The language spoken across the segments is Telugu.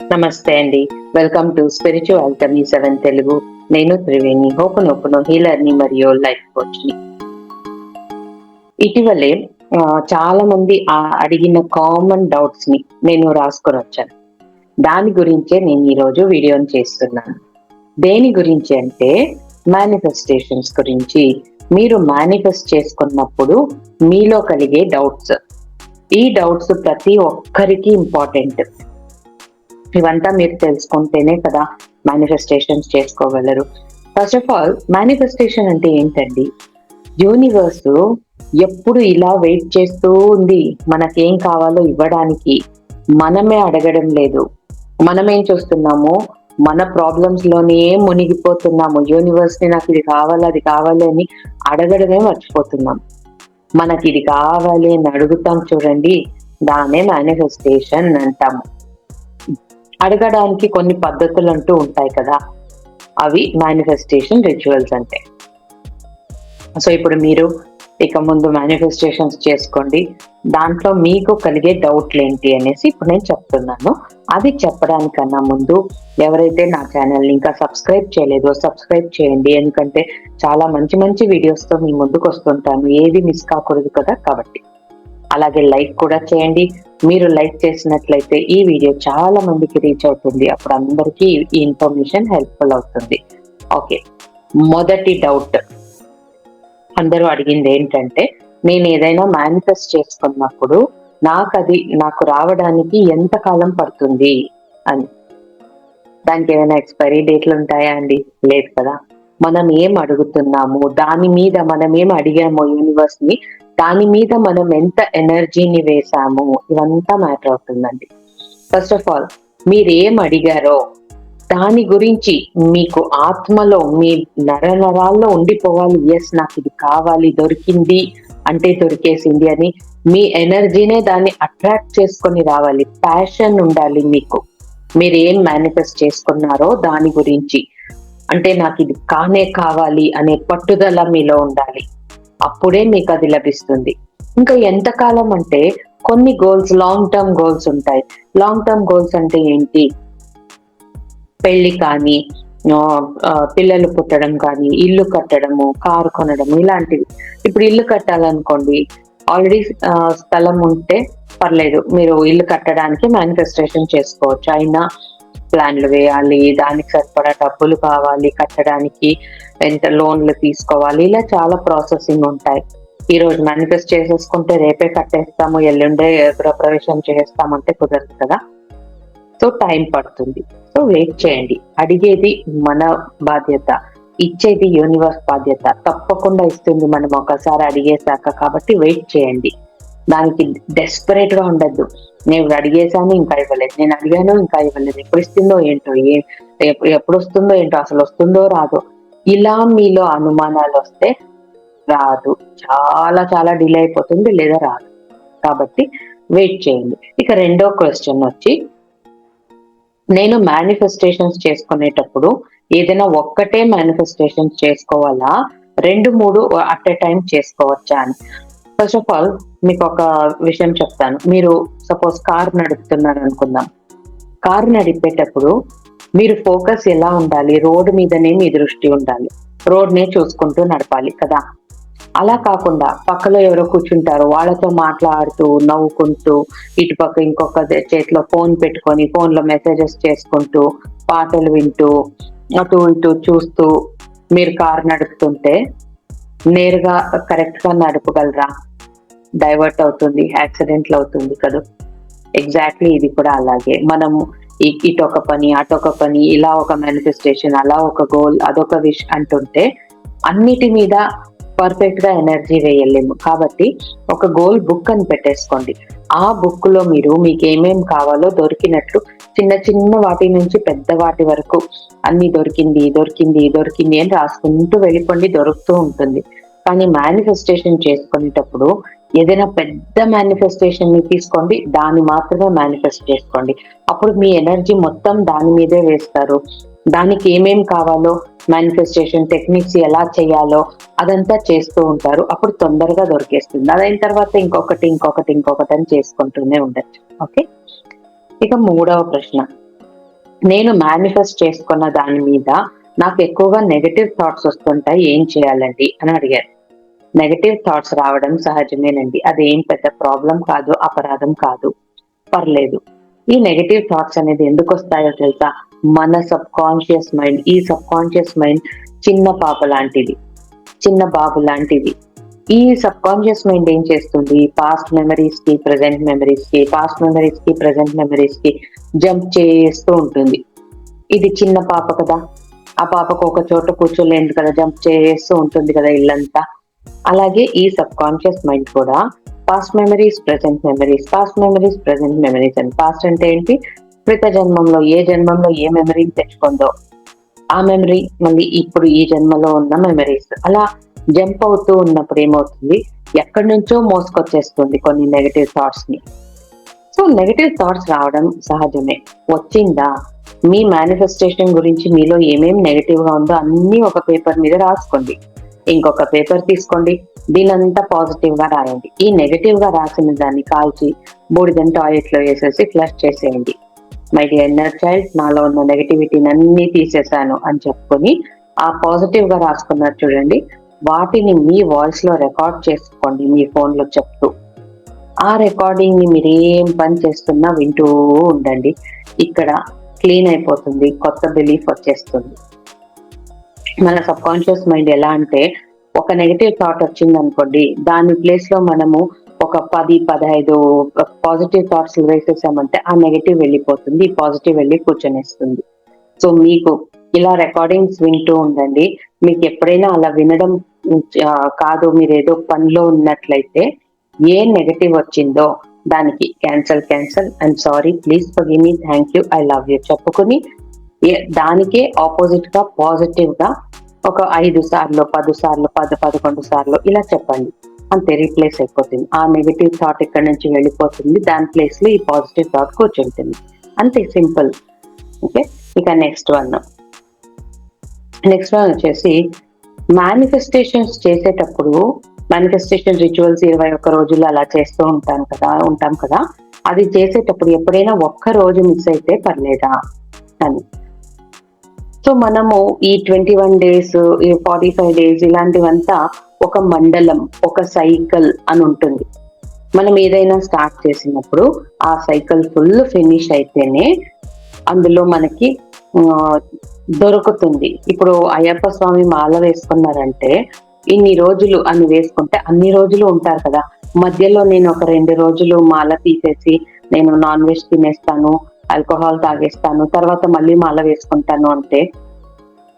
నమస్తే అండి. Welcome to spiritual alchemy seven Telugu నేను త్రివేణి. హోపనోపనో హీలర్ని మరియు లైఫ్ కోచ్ని. ఇటీవలే చాలా మంది అడిగిన కామన్ డౌట్స్ని నేను రాసుకొని వచ్చాను. దాని గురించే నేను ఈ రోజు వీడియోని చేస్తున్నాను. దేని గురించి అంటే మేనిఫెస్టేషన్స్ గురించి. మీరు మేనిఫెస్ట్ చేసుకున్నప్పుడు మీలో కలిగే డౌట్స్ ఈ డౌట్స్ ప్రతి ఒక్కరికి ఇంపార్టెంట్ ఇవంతా మీరు తెలుసుకుంటేనే కదా మేనిఫెస్టేషన్స్ చేసుకోగలరు. ఫస్ట్ ఆఫ్ ఆల్ మేనిఫెస్టేషన్ అంటే ఏంటండి? యూనివర్స్ ఎప్పుడు ఇలా వెయిట్ చేస్తూ ఉంది. మనకేం కావాలో ఇవ్వడానికి మనమే అడగడం లేదు. మనమేం చూస్తున్నాము? మన ప్రాబ్లమ్స్లోనే మునిగిపోతున్నాము. యూనివర్స్ని నాకు ఇది కావాలి అది కావాలి అని అడగడమే మర్చిపోతున్నాం. మనకి ఇది కావాలి అని అడుగుతాం చూడండి. దానే మేనిఫెస్టేషన్ అంటాము. అడగడానికి కొన్ని పద్ధతులు అంటూ ఉంటాయి కదా. అవి మేనిఫెస్టేషన్ రిచువల్స్ అంటే. సో ఇప్పుడు మీరు ఇక ముందు మేనిఫెస్టేషన్స్ చేసుకోండి. దాంట్లో మీకు కలిగే డౌట్లు ఏంటి అనేసి ఇప్పుడు నేను చెప్తున్నాను. అది చెప్పడానికన్నా ముందు ఎవరైతే నా ఛానల్ని ఇంకా సబ్స్క్రైబ్ చేయలేదో సబ్స్క్రైబ్ చేయండి. ఎందుకంటే చాలా మంచి మంచి వీడియోస్తో మీ ముందుకు వస్తుంటాను. ఏది మిస్ కాకూడదు కదా కాబట్టి. అలాగే లైక్ కూడా చేయండి. మీరు లైక్ చేసినట్లయితే ఈ వీడియో చాలా మందికి రీచ్ అవుతుంది. అప్పుడు అందరికీ ఈ ఇన్ఫర్మేషన్ హెల్ప్ఫుల్ అవుతుంది. ఓకే. మొదటి డౌట్. అందరూ అడిగింది ఏంటంటే నేను ఏదైనా మేనిఫెస్ట్ చేసుకున్నప్పుడు నాకు అది నాకు రావడానికి ఎంత కాలం పడుతుంది అని. దానికి ఏమైనా ఎక్స్పైరీ డేట్లు ఉంటాయా అండి? లేదు కదా. మనం ఏం అడుగుతున్నాము? దాని మీద మనం ఏం అడిగామో యూనివర్స్ని? దాని మీద మనం ఎంత ఎనర్జీని వేసాము ఇవంతా మ్యాటర్ అవుతుందండి. ఫస్ట్ ఆఫ్ ఆల్ మీరు ఏం అడిగారో దాని గురించి మీకు ఆత్మలో మీ నర నరాల్లో ఉండిపోవాలి. ఎస్ నాకు ఇది కావాలి దొరికింది అంటే దొరికేసింది అని మీ ఎనర్జీనే దాన్ని అట్రాక్ట్ చేసుకొని రావాలి. ప్యాషన్ ఉండాలి మీకు. మీరు ఏం మేనిఫెస్ట్ చేసుకున్నారో దాని గురించి. అంటే నాకు ఇది కానే కావాలి అనే పట్టుదల మీలో ఉండాలి. అప్పుడే మీకు అది లభిస్తుంది. ఇంకా ఎంతకాలం అంటే కొన్ని గోల్స్ లాంగ్ టర్మ్ గోల్స్ ఉంటాయి. లాంగ్ టర్మ్ గోల్స్ అంటే ఏంటి? పెళ్ళి కానీ పిల్లలు పుట్టడం కానీ ఇల్లు కట్టడము కారు కొనడము ఇలాంటివి. ఇప్పుడు ఇల్లు కట్టాలనుకోండి ఆల్రెడీ స్థలం ఉంటే పర్లేదు. మీరు ఇల్లు కట్టడానికి మేనిఫెస్టేషన్ చేసుకోవచ్చు. అయినా ప్లాన్లు వేయాలి దానికి సరిపడా డబ్బులు కావాలి కట్టడానికి ఎంత లోన్లు తీసుకోవాలి ఇలా చాలా ప్రాసెసింగ్ ఉంటాయి. ఈ రోజు మేనిఫెస్ట్ చేసేసుకుంటే రేపే కట్టేస్తాము ఎల్లుండే గృహప్రవేశం చేస్తామంటే కుదరదు కదా. సో టైం పడుతుంది. సో వెయిట్ చేయండి. అడిగేది మన బాధ్యత ఇచ్చేది యూనివర్స్ బాధ్యత. తప్పకుండా ఇస్తుంది మనం ఒకసారి అడిగేశాక కాబట్టి వెయిట్ చేయండి. దానికి డెస్పరేట్గా ఉండద్దు. నేను అడిగేశాను ఇంకా ఇవ్వలేదు. నేను అడిగాను ఇంకా ఇవ్వలేదు. ఎప్పుడు ఇస్తుందో ఏంటో ఏ ఎప్పుడు వస్తుందో ఏంటో అసలు వస్తుందో రాదో. ఇలా మీలో అనుమానాలు వస్తే రాదు. చాలా చాలా డిలే అయిపోతుంది లేదా రాదు. కాబట్టి వెయిట్ చేయండి. ఇక రెండో క్వశ్చన్ వచ్చి నేను మేనిఫెస్టేషన్స్ చేసుకునేటప్పుడు ఏదైనా ఒక్కటే మేనిఫెస్టేషన్స్ చేసుకోవాలా? రెండు మూడు అట్ ఎ టైం చేసుకోవచ్చా అని. ఫస్ట్ ఆఫ్ ఆల్ మీకు ఒక విషయం చెప్తాను. మీరు సపోజ్ కార్ నడుపుతున్నారు అనుకుందాం. కార్ నడిపేటప్పుడు మీరు ఫోకస్ ఎలా ఉండాలి? రోడ్ మీదనే మీ దృష్టి ఉండాలి. రోడ్నే చూసుకుంటూ నడపాలి కదా. అలా కాకుండా పక్కలో ఎవరో కూర్చుంటారు. వాళ్ళతో మాట్లాడుతూ నవ్వుకుంటూ ఇటు పక్క ఇంకొక చేతిలో ఫోన్ పెట్టుకొని ఫోన్లో మెసేజెస్ చేసుకుంటూ పాటలు వింటూ అటు ఇటు చూస్తూ మీరు కార్ నడుపుతుంటే నేరుగా కరెక్ట్గా నడపగలరా? డైవర్ట్ అవుతుంది యాక్సిడెంట్లు అవుతుంది కదా. ఎగ్జాక్ట్లీ ఇది కూడా అలాగే. మనము ఇటొక పని అటొక పని ఇలా ఒక మేనిఫెస్టేషన్ అలా ఒక గోల్ అదొక విష్ అంటుంటే అన్నిటి మీద పర్ఫెక్ట్గా ఎనర్జీ వేయలేము. కాబట్టి ఒక గోల్ బుక్ అని పెట్టేసుకోండి. ఆ బుక్లో మీరు మీకు ఏమేం కావాలో దొరికినట్లు చిన్న చిన్న వాటి నుంచి పెద్ద వాటి వరకు అన్ని దొరికింది దొరికింది దొరికింది అని రాసుకుంటూ వెళ్ళిపోండి దొరుకుతూ ఉంటుంది. కానీ మేనిఫెస్టేషన్ చేసుకునేటప్పుడు ఏదైనా పెద్ద మేనిఫెస్టేషన్ని తీసుకోండి దాన్ని మాత్రమే మేనిఫెస్ట్ చేసుకోండి. అప్పుడు మీ ఎనర్జీ మొత్తం దాని మీదే వేస్తారు. దానికి ఏమేం కావాలో మేనిఫెస్టేషన్ టెక్నిక్స్ ఎలా చేయాలో అదంతా చేస్తూ ఉంటారు. అప్పుడు తొందరగా దొరికేస్తుంది. అదైన తర్వాత ఇంకొకటి ఇంకొకటి ఇంకొకటి అని చేసుకుంటూనే ఉండొచ్చు. ఓకే? ఇక మూడవ ప్రశ్న. నేను మేనిఫెస్ట్ చేసుకున్న దాని మీద నాకు ఎక్కువగా నెగటివ్ థాట్స్ వస్తుంటాయి ఏం చేయాలండి అని అడిగారు. నెగటివ్ థాట్స్ రావడం సహజమేనండి. అది ఏం పెద్ద ప్రాబ్లం కాదు అపరాధం కాదు. పర్లేదు. ఈ నెగటివ్ థాట్స్ అనేది ఎందుకు వస్తాయో తెలుసా? మన సబ్ కాన్షియస్ మైండ్ ఈ సబ్ కాన్షియస్ మైండ్ చిన్న పాప లాంటిది. చిన్న బాబు లాంటిది. ఈ సబ్ కాన్షియస్ మైండ్ ఏం చేస్తుంది? పాస్ట్ మెమరీస్కి ప్రజెంట్ మెమరీస్కి పాస్ట్ మెమరీస్కి ప్రజెంట్ మెమరీస్కి జంప్ చేస్తూ ఉంటుంది. ఇది చిన్న పాప కదా? ఆ పాపకు ఒక చోట కూర్చోలేదు కదా? జంప్ చేస్తూ ఉంటుంది కదా ఇల్లంతా? అలాగే ఈ సబ్ కాన్షియస్ మైండ్ కూడా past memories present memories past memories present memories అని పాస్ట్ అంటే ఏంటి? క్రిత జన్మంలో ఏ జన్మంలో ఏ మెమరీని తెచ్చుకుందో. ఆ మెమరీ మళ్ళీ ఇప్పుడు ఈ జన్మలో ఉన్న మెమరీస్. అలా జంప్ అవుతూ ఉన్నప్పుడు ఏమవుతుంది? ఎక్కడి నుంచో మోసుకొచ్చేస్తుంది కొన్ని నెగటివ్ థాట్స్ని. సో నెగటివ్ థాట్స్ రావడం సహజమే. వచ్చిందా? మీ మేనిఫెస్టేషన్ గురించి మీలో ఏమేమి నెగటివ్గా ఉందో అన్ని ఒక పేపర్ మీద రాసుకోండి. ఇంకొక పేపర్ తీసుకోండి. దీనంతా పాజిటివ్గా రాయండి. ఈ నెగటివ్గా రాసిన దాన్ని కాల్చి బూడిదని టాయిలెట్లో వేసేసి ఫ్లష్ చేసేయండి. మై డియర్ చైల్డ్ నాలో ఉన్న నెగటివిటీని అన్ని తీసేసాను అని చెప్పుకొని ఆ పాజిటివ్గా రాసుకున్నారు చూడండి. వాటిని మీ వాయిస్లో రికార్డ్ చేసుకోండి మీ ఫోన్లో చెప్తూ. ఆ రికార్డింగ్ని మీరు ఏం పని చేస్తున్నా వింటూ ఉండండి. ఇక్కడ క్లీన్ అయిపోతుంది కొత్త బిలీఫ్ వచ్చేస్తుంది. మన సబ్ కాన్షియస్ మైండ్ ఎలా అంటే ఒక నెగటివ్ థాట్ వచ్చింది అనుకోండి దాని ప్లేస్లో మనము ఒక పది పదహైదు పాజిటివ్ థాట్స్ వేసేసామంటే ఆ నెగటివ్ వెళ్ళిపోతుంది పాజిటివ్ వెళ్ళి కూర్చొనేస్తుంది. సో మీకు ఇలా రికార్డింగ్స్ వింటూ ఉండండి. మీకు ఎప్పుడైనా అలా వినడం కాదు మీరు ఏదో పనిలో ఉన్నట్లయితే ఏ నెగటివ్ వచ్చిందో దానికి cancel cancel. And sorry please for me thank you I love you చెప్పుకుని దానికే ఆపోజిట్గా పాజిటివ్గా ఒక ఐదు సార్లు పది సార్లు పది పదకొండు సార్లు ఇలా చెప్పండి. అంతే రీప్లేస్ అయిపోతుంది. ఆ నెగిటివ్ థాట్ ఇక్కడ నుంచి వెళ్ళిపోతుంది. దాని ప్లేస్లో ఈ పాజిటివ్ థాట్ కూర్చుంటుంది. అంతే సింపుల్ ఓకే ఇక నెక్స్ట్ వన్ నెక్స్ట్ వన్ వచ్చేసి మేనిఫెస్టేషన్స్ చేసేటప్పుడు మేనిఫెస్టేషన్ రిచువల్స్ ఇరవై ఒక్క రోజులు అలా చేస్తూ ఉంటాను కదా ఉంటాం కదా. అది చేసేటప్పుడు ఎప్పుడైనా ఒక్క రోజు మిస్ అయితే పర్లేదా అని. సో మనము ఈ ట్వంటీ వన్ డేస్ ఈ ఫార్టీ ఫైవ్ డేస్ ఇలాంటివంతా ఒక మండలం ఒక సైకిల్ అని ఉంటుంది. మనం ఏదైనా స్టార్ట్ చేసినప్పుడు ఆ సైకిల్ ఫుల్ ఫినిష్ అయితేనే అందులో మనకి దొరుకుతుంది. ఇప్పుడు అయ్యప్ప స్వామి మాల వేసుకున్నారంటే ఇన్ని రోజులు అని వేసుకుంటే అన్ని రోజులు ఉంటారు కదా. మధ్యలో నేను ఒక రెండు రోజులు మాల తీసేసి నేను నాన్ వెజ్ తినేస్తాను ఆల్కహాల్ తాగేస్తాను తర్వాత మళ్ళీ మాల వేసుకుంటాను అంటే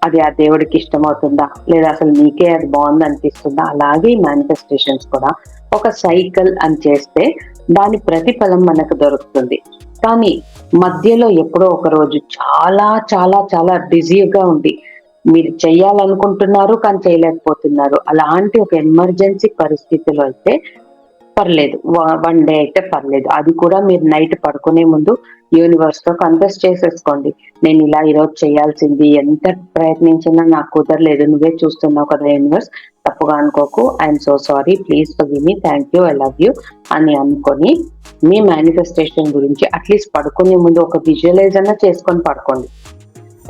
అది ఆ దేవుడికి ఇష్టం అవుతుందా లేదా అసలు నీకే అది బాగుంది అనిపిస్తుందా? అలాగే మేనిఫెస్టేషన్స్ కూడా ఒక సైకిల్ అని చేస్తే దాని ప్రతిఫలం మనకు దొరుకుతుంది. కానీ మధ్యలో ఎప్పుడో ఒక రోజు చాలా చాలా చాలా బిజీగా ఉంది మీరు చెయ్యాలనుకుంటున్నారు కానీ చేయలేకపోతున్నారు. అలాంటి ఒక ఎమర్జెన్సీ పరిస్థితిలో అయితే పర్లేదు. వన్ డే అయితే పర్లేదు. అది కూడా మీరు నైట్ పడుకునే ముందు యూనివర్స్తో కన్ఫెస్ చేసేసుకోండి. నేను ఇలా ఈరోజు చేయాల్సింది ఎంత ప్రయత్నించినా నాకు కుదరలేదు. నువ్వే చూస్తున్నావు కదా యూనివర్స్ తప్పుగా అనుకోకు. I'm so sorry please for me thank you I love you అని అనుకొని మీ మేనిఫెస్టేషన్ గురించి అట్లీస్ట్ పడుకునే ముందు ఒక విజువలైజ్ అన్న చేసుకొని పడుకోండి.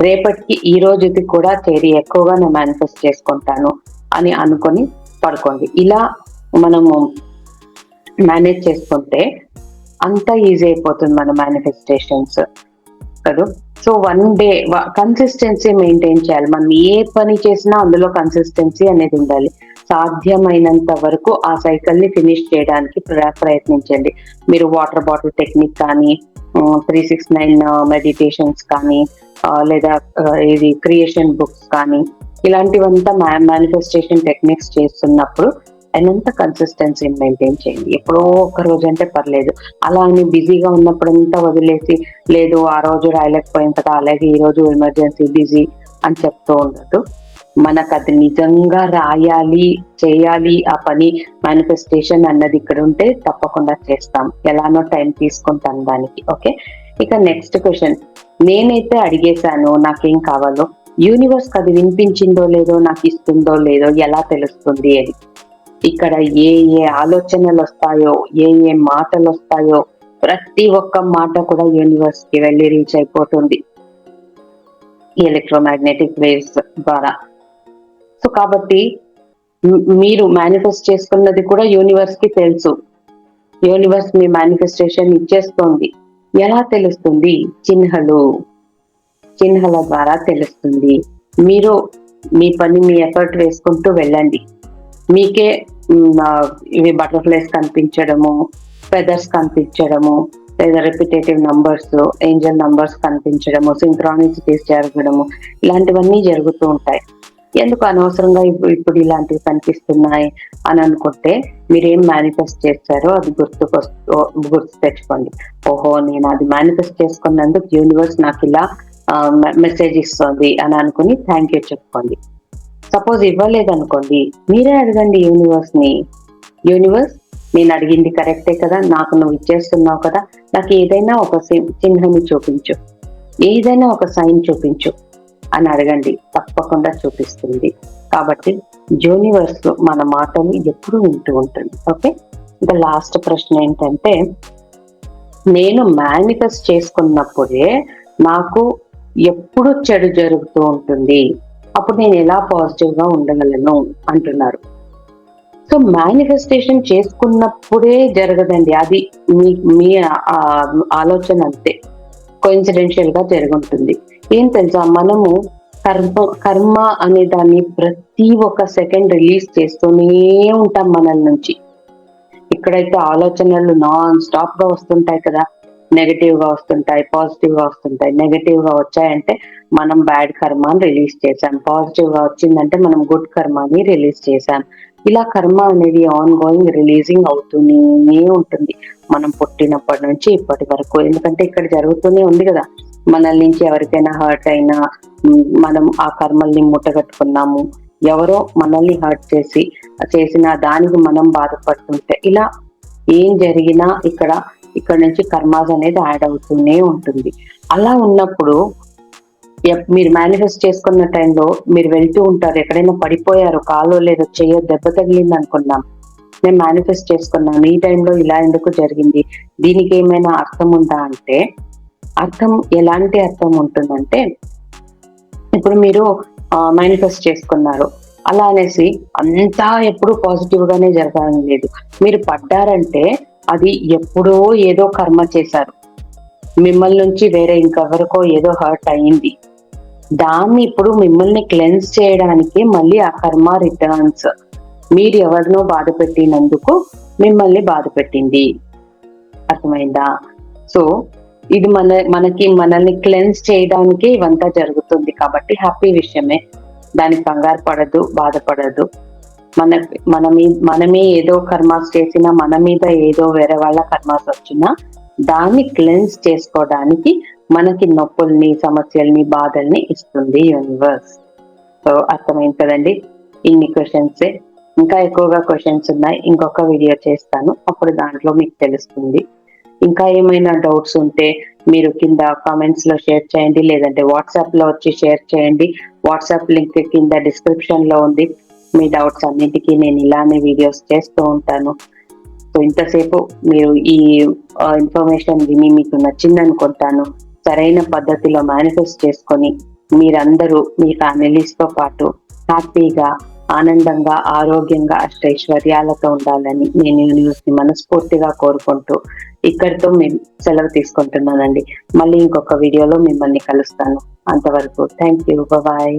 రేపటికి ఈ రోజుది కూడా చేరి ఎక్కువగా నేను మేనిఫెస్ట్ చేసుకుంటాను అని అనుకొని పడుకోండి. ఇలా మనము మేనేజ్ చేసుకుంటే అంత ఈజీ అయిపోతుంది మన మేనిఫెస్టేషన్స్ కదా? So one day consistency maintain చేయాలి. మనం ఏ పని చేసినా అందులో కన్సిస్టెన్సీ అనేది ఉండాలి. సాధ్యమైనంత వరకు ఆ సైకిల్ని ఫినిష్ చేయడానికి ప్రయత్నించండి. మీరు వాటర్ బాటిల్ టెక్నిక్ కానీ త్రీ సిక్స్ నైన్ మెడిటేషన్స్ కానీ లేదా ఇది క్రియేషన్ బుక్స్ కానీ ఇలాంటివంతా మేనిఫెస్టేషన్ టెక్నిక్స్ చేస్తున్నప్పుడు అయినంత కన్సిస్టెన్సీ మెయింటైన్ చేయండి. ఎప్పుడో ఒక రోజు అంటే పర్లేదు. అలా అని బిజీగా ఉన్నప్పుడంతా వదిలేసి లేదు ఆ రోజు రాయలేకపోయింది కదా అలాగే ఈ రోజు ఎమర్జెన్సీ బిజీ అని చెప్తూ ఉండదు మనకు అది నిజంగా రాయాలి చేయాలి ఆ పని మేనిఫెస్టేషన్ అన్నది ఇక్కడ ఉంటే తప్పకుండా చేస్తాం. ఎలానో టైం తీసుకుంటాను దానికి ఓకే ఇక నెక్స్ట్ క్వశ్చన్ నేనైతే అడిగేశాను నాకేం కావాలో? యూనివర్స్ అది వినిపించిందో లేదో నాకు ఇస్తుందో లేదో ఎలా తెలుస్తుంది అని. ఇక్కడ ఏ ఏ ఆలోచనలు వస్తాయో ఏ ఏ మాటలు వస్తాయో ప్రతి ఒక్క మాట కూడా యూనివర్స్కి వెళ్ళి రీచ్ అయిపోతుంది. ఈ ఎలక్ట్రోమాగ్నెటిక్ వేవ్స్ ద్వారా. సో కాబట్టి మీరు మేనిఫెస్ట్ చేసుకున్నది కూడా యూనివర్స్కి తెలుసు. యూనివర్స్ మీ మేనిఫెస్టేషన్ ఇచ్చేస్తోంది. ఎలా తెలుస్తుంది? చిహ్నలు. చిహ్నల ద్వారా తెలుస్తుంది. మీరు మీ పని మీ ఎఫర్ట్ వేసుకుంటూ వెళ్ళండి. మీకే ఇవి బటర్ఫ్లైస్ కనిపించడము ఫెదర్స్ కనిపించడము లేదా రిపిటేటివ్ నంబర్స్ ఏంజల్ నంబర్స్ కనిపించడము సింక్రానిసిటీస్ జరగడము ఇలాంటివన్నీ జరుగుతూ ఉంటాయి. ఎందుకు అనవసరంగా ఇప్పుడు ఇప్పుడు ఇలాంటివి కనిపిస్తున్నాయి అని అనుకుంటే మీరు ఏం మేనిఫెస్ట్ చేస్తారో అది గుర్తుకొస్తూ గుర్తు తెచ్చుకోండి. ఓహో నేను అది మేనిఫెస్ట్ చేసుకున్నందుకు యూనివర్స్ నాకు ఇలా మెసేజ్ ఇస్తుంది అని అనుకుని థ్యాంక్ యూ చెప్పుకోండి. సపోజ్ ఇవ్వలేదనుకోండి మీరే అడగండి యూనివర్స్ని. యూనివర్స్ నేను అడిగింది కరెక్టే కదా నాకు నువ్వు ఇచ్చేస్తున్నావు కదా నాకు ఏదైనా ఒక సి- చిహ్నాన్ని చూపించు. ఏదైనా ఒక సైన్ చూపించు అని అడగండి తప్పకుండా చూపిస్తుంది. కాబట్టి యూనివర్స్ మన మాటలు ఎప్పుడు వింటూ ఉంటుంది. ఓకే? ఇంకా లాస్ట్ ప్రశ్న ఏంటంటే నేను మేనిఫెస్ట్ చేసుకున్నప్పుడే నాకు ఎప్పుడు చెడు జరుగుతూ ఉంటుంది. అప్పుడు నేను ఎలా పాజిటివ్గా ఉండగలను అంటున్నారు. సో మేనిఫెస్టేషన్ చేసుకున్నప్పుడే జరగదండి. అది మీ మీ ఆలోచన అంతే. కోయిన్సిడెన్షియల్గా జరుగుంటుంది. ఏం తెలుసా? మనము కర్మ కర్మ అనే దాన్ని ప్రతి ఒక్క సెకండ్ రిలీజ్ చేస్తూనే ఉంటాం మనల్ నుంచి. ఇక్కడైతే ఆలోచనలు నాన్ స్టాప్గా వస్తుంటాయి కదా. నెగటివ్గా వస్తుంటాయి పాజిటివ్గా వస్తుంటాయి. నెగటివ్గా వచ్చాయంటే మనం బ్యాడ్ కర్మాని రిలీజ్ చేసాం పాజిటివ్గా వచ్చిందంటే మనం గుడ్ కర్మాని రిలీజ్ చేసాం ఇలా కర్మ అనేది ఆన్ గోయింగ్ రిలీజింగ్ అవుతూనే ఉంటుంది. మనం పుట్టినప్పటి నుంచి ఇప్పటి వరకు. ఎందుకంటే ఇక్కడ జరుగుతూనే ఉంది కదా. మనల్ నుంచి ఎవరికైనా హర్ట్ అయినా మనం ఆ కర్మల్ని ముట్టగట్టుకున్నాము ఎవరో మనల్ని హర్ట్ చేసి చేసిన దానికి మనం బాధపడుతుంటే ఇలా ఏం జరిగినా ఇక్కడ ఇక్కడ నుంచి కర్మాస్ అనేది యాడ్ అవుతూనే ఉంటుంది. అలా ఉన్నప్పుడు మీరు మేనిఫెస్ట్ చేసుకున్న టైంలో మీరు వెళ్తూ ఉంటారు. ఎక్కడైనా పడిపోయారు కాలో లేదో చెయ్యో దెబ్బ తగిలింది అనుకున్నాం నేను మేనిఫెస్ట్ చేసుకున్నాను. ఈ టైంలో ఇలా ఎందుకు జరిగింది? దీనికి ఏమైనా అర్థం ఉందా అంటే అర్థం ఎలాంటి అర్థం ఉంటుందంటే ఇప్పుడు మీరు మేనిఫెస్ట్ చేసుకున్నారు. అలా అనేసి అంతా ఎప్పుడు పాజిటివ్ గానే జరగాలని లేదు. మీరు పడ్డారంటే అది ఎప్పుడో ఏదో కర్మ చేశారు. మిమ్మల్ని నుంచి వేరే ఇంకెవరికో ఏదో హర్ట్ అయ్యింది దాన్ని ఇప్పుడు మిమ్మల్ని క్లెన్స్ చేయడానికి మళ్ళీ ఆ కర్మ రిటర్న్స్ మీరు ఎవరినో బాధ పెట్టినందుకు మిమ్మల్ని బాధ పెట్టింది. అర్థమైందా? సో ఇది మన మనకి మనల్ని క్లెన్స్ చేయడానికి ఇవంతా జరుగుతుంది కాబట్టి హ్యాపీ విషయమే. దానికి కంగారు పడదు బాధపడదు మన మన మనమే ఏదో కర్మాస్ చేసినా మన మీద ఏదో వేరే వాళ్ళ కర్మాస్ వచ్చినా దాన్ని క్లెన్స్ చేసుకోవడానికి మనకి నొప్పుల్ని సమస్యల్ని బాధల్ని ఇస్తుంది యూనివర్స్ సో అర్థమైంది కదండి? ఇన్ని క్వశ్చన్స్ ఇంకా ఎక్కువగా క్వశ్చన్స్ ఉన్నాయి. ఇంకొక వీడియో చేస్తాను. అప్పుడు దాంట్లో మీకు తెలుస్తుంది. ఇంకా ఏమైనా డౌట్స్ ఉంటే మీరు కింద కామెంట్స్లో షేర్ చేయండి. లేదంటే వాట్సాప్లో వచ్చి షేర్ చేయండి. వాట్సాప్ లింక్ కింద డిస్క్రిప్షన్లో ఉంది. మీ డౌట్స్ అన్నిటికీ నేను ఇలానే వీడియోస్ చేస్తూ ఉంటాను సో ఇంతసేపు మీరు ఈ ఇన్ఫర్మేషన్ విని మీకు నచ్చింది అనుకుంటాను సరైన పద్ధతిలో మేనిఫెస్ట్ చేసుకొని మీరందరూ మీ ఫ్యామిలీస్తో పాటు హ్యాపీగా ఆనందంగా ఆరోగ్యంగా అష్టైశ్వర్యాలతో ఉండాలని నేను న్యూస్ని ని మనస్ఫూర్తిగా కోరుకుంటూ ఇక్కడితో మేము సెలవు తీసుకుంటున్నానండి మళ్ళీ ఇంకొక వీడియోలో మిమ్మల్ని కలుస్తాను అంతవరకు థ్యాంక్ యూ బాయ్